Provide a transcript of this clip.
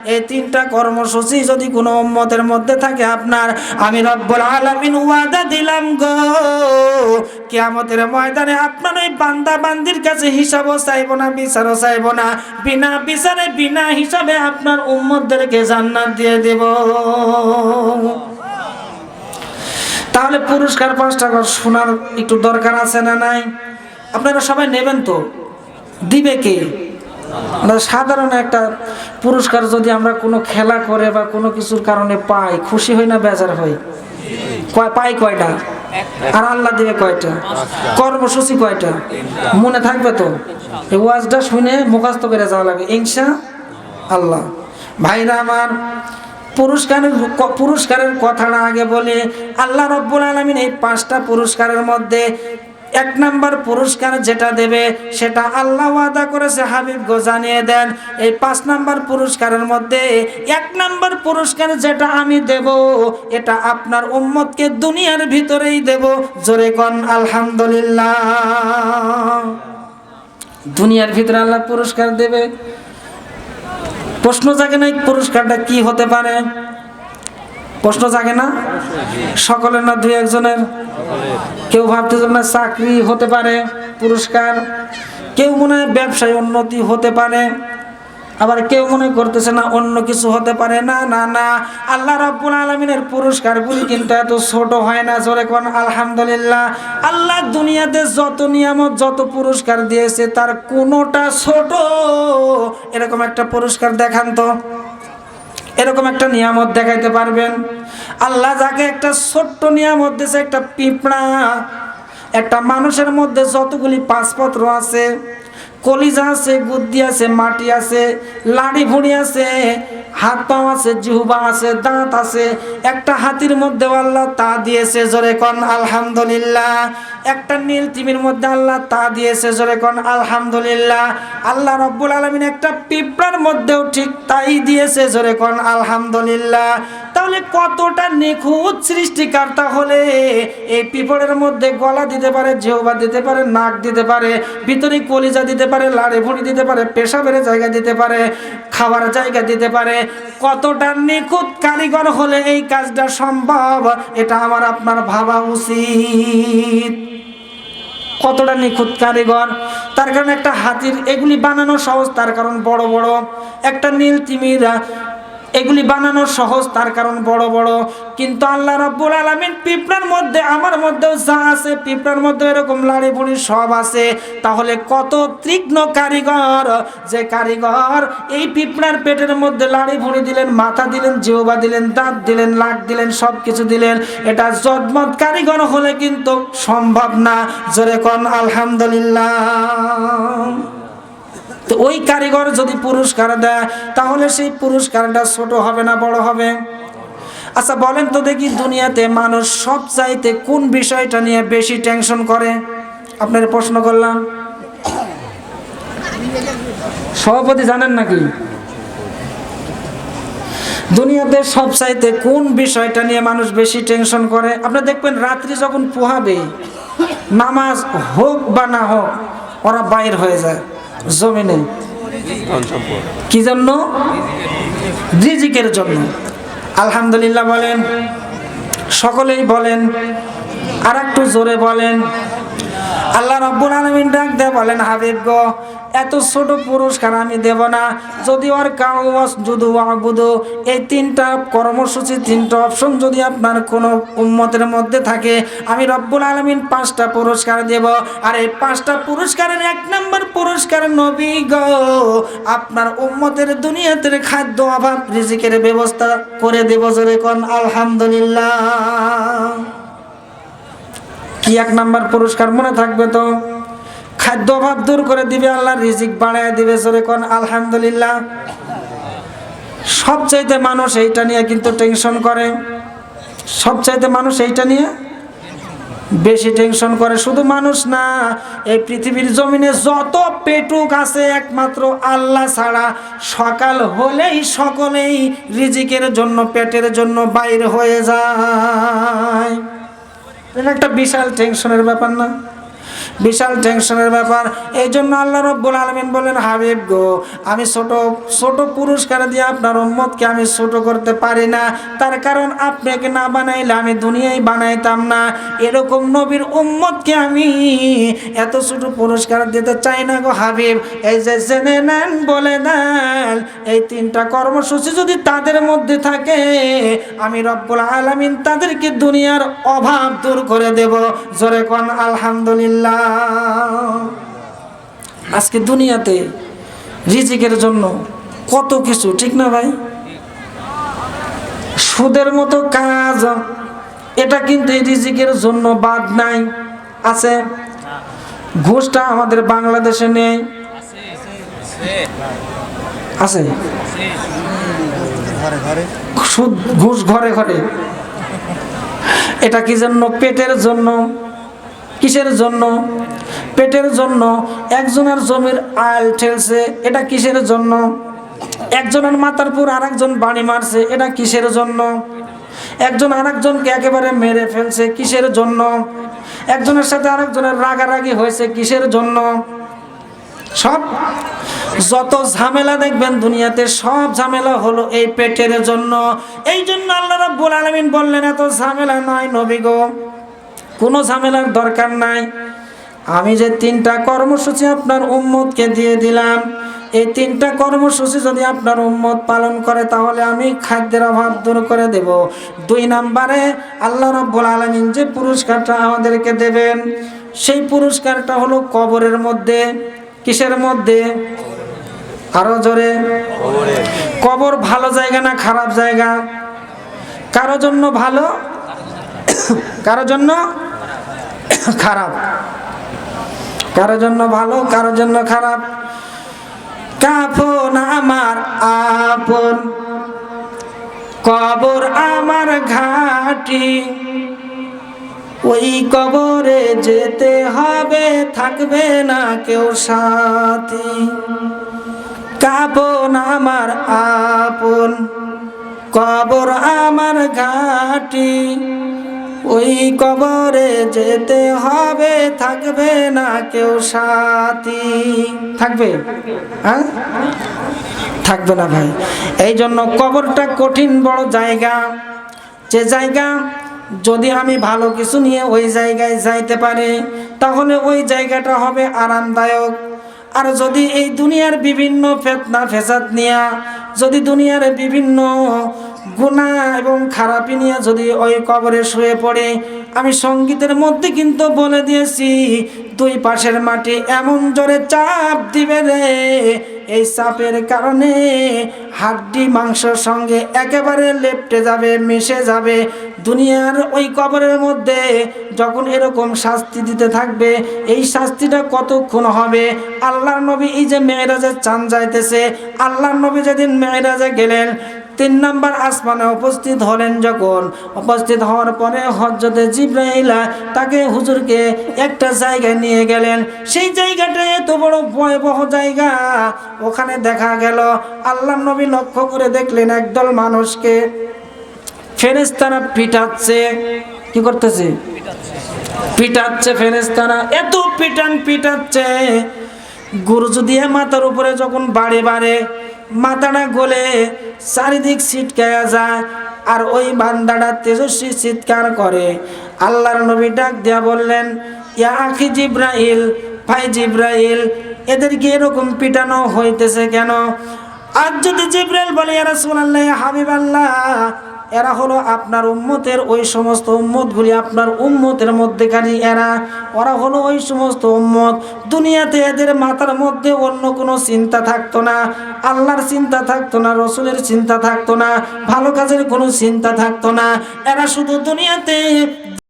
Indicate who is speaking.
Speaker 1: এই তিনটা কর্মসূচি যদি কোনো উম্মতের মধ্যে থাকে আপনার, আমি রব্বুল আলামিন ওয়াদা দিলাম গো। কিয়ামতের ময়দানে আপনার ওই বান্দা বান্দির কাছে হিসাবও চাইব না, বিচারও চাইব না। বিনা বিচারে, বিনা হিসাবে আপনার উম্মতদেরকে জান্নাত দিয়ে দেব। তাহলে পুরস্কার পাঁচটা করে শোনার একটু দরকার আছে না নাই? আপনারা সবাই নেবেন তো? দিবে কে? সাধারণ একটা পুরস্কার যদি আমরা কোনো খেলা করে বা কোনো কিছুর কারণে পাই, খুশি হই না, বেজার হই? পাই কয়টা? আর আল্লাহ দিবে কয়টা? কর্মসূচি কয়টা? মনে থাকবে তো? এই ওয়াজটা শুনে মুখাস্ত করে যাওয়া লাগে, ইনশা আল্লাহ। ভাইরা আমার, পুরস্কারের পুরস্কারের কথাটা আগে বলি, আল্লাহ রব্বুল আলমিন এই পাঁচটা পুরস্কারের মধ্যে এক নাম্বার পুরস্কার যেটা দেবে, সেটা আল্লাহ ওয়াদা করেছে, হাবিব গো জানিয়ে দেন। এই পাঁচ নাম্বার পুরস্কারের মধ্যে এক নাম্বার পুরস্কার যেটা আমি দেব, এটা আপনার উম্মতকে দুনিয়ার ভিতরেই দেব। জোরে কন, আলহামদুলিল্লাহ। দুনিয়ার ভিতরে আল্লাহ পুরস্কার দেবে। প্রশ্ন জাগে না পুরস্কারটা কি হতে পারে? প্রশ্ন জাগে না? সকলের না দুই একজনের? কেউ ভাবতেছে না চাকরি হতে পারে, পুরস্কার। কেউ মনে হয় ব্যবসায় উন্নতি হতে পারে, আবার কেউ মনে করতেছে না অন্য কিছু হতে পারে। না না না, আল্লাহ রাব্বুল আলমিনের পুরস্কারগুলি কিন্তু এত ছোট হয় না, জোরে কোন আলহামদুলিল্লাহ। আল্লাহ দুনিয়াতে যত নিয়ামত, যত পুরস্কার দিয়েছে, তার কোনোটা ছোট। এরকম একটা পুরস্কার দেখান তো। এরকম একটা নিয়ামত দেখাইতে পারবেন। আল্লাহ যাকে একটা ছোট্ট নিয়ামত দিয়েছে একটা পিঁপড়া, একটা মানুষের মধ্যে যতগুলি পাঁচপত্র আছে, কলিজা আছে, বুদ্ধি আছে, মাটি আছে, লাড়ি ভুড়ি আছে, হাত পাও আছে জিহুবা আছে, দাঁত আছে, একটা হাতির মধ্যে আল্লাহ তা দিয়েছে। জোরে কন, আলহামদুলিল্লাহ। একটা নীল তিমির মধ্যে আল্লাহ তা দিয়েছে জোরে কন, আলহামদুলিল্লাহ। আল্লাহ রব্বুল আলমিন একটা পিঁপড়ার মধ্যেও ঠিক তাই দিয়েছে জোরে কন, আলহামদুলিল্লাহ। তাহলে কতটা নিখুঁত সৃষ্টিকর্তা হলে এই পিঁপড়ের মধ্যে গলা দিতে পারে জেহবা দিতে পারে, নাক দিতে পারে, ভিতরে কলিজা দিতে পারে, লাড়ে ভুঁড়ি দিতে পারে, পেশাবের জায়গা দিতে পারে খাবার জায়গা দিতে পারে, কতটা নিখুঁত কারিগর হলে এই কাজটা সম্ভব, এটা আমার, আপনার ভাবা উচিত। কতটা নিখুঁত কারিগর? তার কারণে একটা হাতির এগুলি বানানো সহজ তার কারণ বড় বড়। একটা নীল তিমিরা এগুলি বানানো সহজ, তার কারণ বড় বড়। কিন্তু আল্লাহ রাব্বুল আলামিন পিঁপড়ার মধ্যে, আমার মধ্যেও যা আছে, পিঁপড়ার মধ্যে এরকম লাড়ি বুড়ি সব আছে। তাহলে কত তীক্ষ্ণ কারিগর, যে কারিগর এই পিঁপড়ার পেটের মধ্যে লাড়ি ভুঁড়ি দিলেন, মাথা দিলেন, জিহবা দিলেন, দাঁত দিলেন লাক দিলেন সব কিছু দিলেন, এটা জদমত কারিগর হলে কিন্তু সম্ভব না। জোরে কন, আলহামদুলিল্লাহ। তো ওই কারিগর যদি পুরস্কার দেয়, তাহলে সেই পুরস্কারটা ছোট হবে না, বড় হবে? আচ্ছা বলেন তো দেখি দুনিয়াতে মানুষ সব চাইতে কোন বিষয়টা নিয়ে বেশি টেনশন করে? আপনার প্রশ্ন করলাম। সভাপতি জানেন নাকি? দুনিয়াতে সব চাইতে কোন বিষয়টা নিয়ে মানুষ বেশি টেনশন করে? আপনি দেখবেন রাত্রি যখন পোহাবে নামাজ হোক বা না হোক, ওরা বাইর হয়ে যায়। জমিনে। কি জন্য? রিজিকের জন্য। আলহামদুলিল্লাহ বলেন, সকলেই বলেন আর একটু জোরে বলেন। আল্লাহ রব্বুল আলমিন ডাক দেয় বলেন, হাবিব গো এত ছোট পুরস্কার আমি দেব না। যদি ওর কাউ যদু আবুদু এই তিনটা কর্মসূচি, তিনটা অপশন যদি আপনার কোনো উম্মতের মধ্যে থাকে, আমি রব্বুল আলমিন পাঁচটা পুরস্কার দেব। আর এই পাঁচটা পুরস্কারের এক নম্বর পুরস্কার নবী গো, আপনার উম্মতের দুনিয়াতে খাদ্য অভাব, রিজিকের ব্যবস্থা করে দেব জোরে কোন, আলহামদুলিল্লাহ। কি এক নাম্বার পুরস্কার মনে থাকবে তো? খাদ্য অভাব দূর করে দিবে, আল্লাহ রিজিক বাড়ায় দিবে, জোরে কোন আলহামদুলিল্লাহ। সবচাইতে মানুষ এইটা নিয়ে কিন্তু টেনশন করে। সবচাইতে মানুষ এইটা নিয়ে বেশি টেনশন করে। শুধু মানুষ না, এই পৃথিবীর জমিনে যত পেটুক আছে, একমাত্র আল্লাহ ছাড়া সকাল হলেই সকলেই রিজিকের জন্য, পেটের জন্য বাইর হয়ে যায়। এটা একটা বিশাল টেনশনের ব্যাপার না? বিশাল টেনশনের ব্যাপার। এই জন্য আল্লাহ রব্বুল আলমিন বলেন, হাবিব গো, আমি ছোট ছোট পুরস্কার দিয়ে আপনার উম্মতকে আমি ছোট করতে পারি না। তার কারণ আপনাকে না বানাইলে আমি দুনিয়ায় বানাইতাম না। এরকম নবীর উম্মতকে আমি এত ছোট পুরস্কার দিতে চাই না গো হাবিব। এই যে জেনে নেন, বলে দেন, এই তিনটা কর্মসূচি যদি তাদের মধ্যে থাকে, আমি রব্বুল আলামিন তাদেরকে দুনিয়ার অভাব দূর করে দেব। জোরে কোন, আলহামদুলিল্লাহ। আজকে দুনিয়াতে রিজিকের জন্য কত কিছু, ঠিক না ভাই? সুদের মতো কাজ, এটা কিন্তু রিজিকের জন্য বাদ নাই। আছে? ঘুষটা আমাদের বাংলাদেশে নেই। আছে? সুদ, ঘুষ ঘরে ঘরে। এটা কি জন্য পেটের জন্য? কিসের জন্য? পেটের জন্য। একজনের জমির আল ঠেলছে, এটা কিসের জন্য? একজনের মাথার পুর আর একজন বাড়ি মারছে, এটা কিসের জন্য? একজন আরেকজনকে একেবারে মেরে ফেলছে, কিসের জন্য? একজনের সাথে আরেকজনের রাগারাগি হয়েছে, কিসের জন্য? সব? যত ঝামেলা দেখবেন দুনিয়াতে, সব ঝামেলা হলো এই পেটের জন্য। এই জন্য আল্লাহ রাব্বুল আলামিন বললেন, এত ঝামেলা নয় নবী গো। কোনো ঝামেলার দরকার নাই। আমি যে তিনটা কর্মসূচি আপনার উম্মতকে দিয়ে দিলাম এই তিনটা কর্মসূচি যদি আপনার উম্মত পালন করে তাহলে আমি খাদ্যের অভাব দূর করে দেব। দুই নাম্বারে আল্লাহ রব্বুল আলমিন যে পুরস্কারটা আমাদেরকে দেবেন সেই পুরস্কারটা হলো কবরের মধ্যে। কিসের মধ্যে? আরও জোরে। কবর। ভালো জায়গা না খারাপ জায়গা? কারও জন্য ভালো? কারও জন্য খারাপ। কারও জন্য ভালো, কারও জন্য খারাপ। কাফন আমার আপন, কবর আমার ঘাটি। ওই কবরে যেতে হবে, থাকবে না কেউ সাথী। কাপন আমার আপন, কবর আমার ঘাটি। ওই কবরে যেতে হবে, থাকবে না কেউ সাথী। থাকবে? হ্যাঁ? থাকবে না ভাই। এই জন্য কবরটা কঠিন বড় জায়গা। যে জায়গা যদি আমি ভালো কিছু নিয়ে ওই জায়গায় যাইতে পারি, তাহলে ওই জায়গাটা হবে আরামদায়ক। আর যদি এই দুনিয়ার বিভিন্ন ফেতনা, ফেসাদ নিয়া, যদি দুনিয়ার বিভিন্ন গুণা এবং খারাপি নিয়ে যদি ওই কবরে শুয়ে পড়ে, আমি সঙ্গীতের মধ্যে কিন্তু বলে দিয়েছি, দুই পাশের মাটি এমন জোরে চাপ দিবে রে। এই চাপের কারণে হাড্ডি মাংসর সঙ্গে একেবারে লেপটে যাবে, মিশে যাবে। দুনিয়ার ওই কবরের মধ্যে যখন এরকম শাস্তি দিতে থাকবে, এই শাস্তিটা কতক্ষণ হবে? আল্লাহর নবী এই যে মেয়েরাজের চান যাইতেছে, আল্লাহর নবী যেদিন মেয়েরাজে গেলেন তিন নম্বর আসমানে উপস্থিত হলেন যখন। উপস্থিত হওয়ার পরে হজরতে জিব্রাইলা তাকে হুজুরকে একটা জায়গায় নিয়ে গেলেন। সেই জায়গাটা এত বড় ভয়াবহ জায়গা, ওখানে দেখা গেল আল্লাহ নবী লক্ষ্য করে দেখলেন একদল মানুষকে। ফেরেস্তারা পিটাচ্ছে। কি করতেছে? পিটাচ্ছে ফেরেস্তারা এত পিটান পিটাচ্ছে। গুরুজু দিয়ে মাথার উপরে যখন বাড়ে বাড়ে, মাথাটা গলে চারিদিক ছিটকায়া যায়, আর ওই বান্দাটা তেজস্বী চিৎকার করে। আল্লাহর নবী ডাক দিয়া বললেন, ইয়া আখি জিব্রাইল, ভাই জিব্রাইল, এদেরকে এরকম পিটানো হইতেছে কেন? আর যদি জিব্রাইল বলে, ইয়া রাসূলুল্লাহ হাবিব আল্লাহ এরা হলো আপনার উম্মতের ওই সমস্ত উম্মতগুলি, আপনার উম্মতের মধ্যেখানি এরা। ওরা হলো ওই সমস্ত উম্মত। দুনিয়াতে এদের মাথার মধ্যে অন্য কোনো চিন্তা থাকতো না। আল্লাহর চিন্তা থাকতো না, রসুলের চিন্তা থাকতো না, ভালো কাজের কোনো চিন্তা থাকতো না। এরা শুধু দুনিয়াতে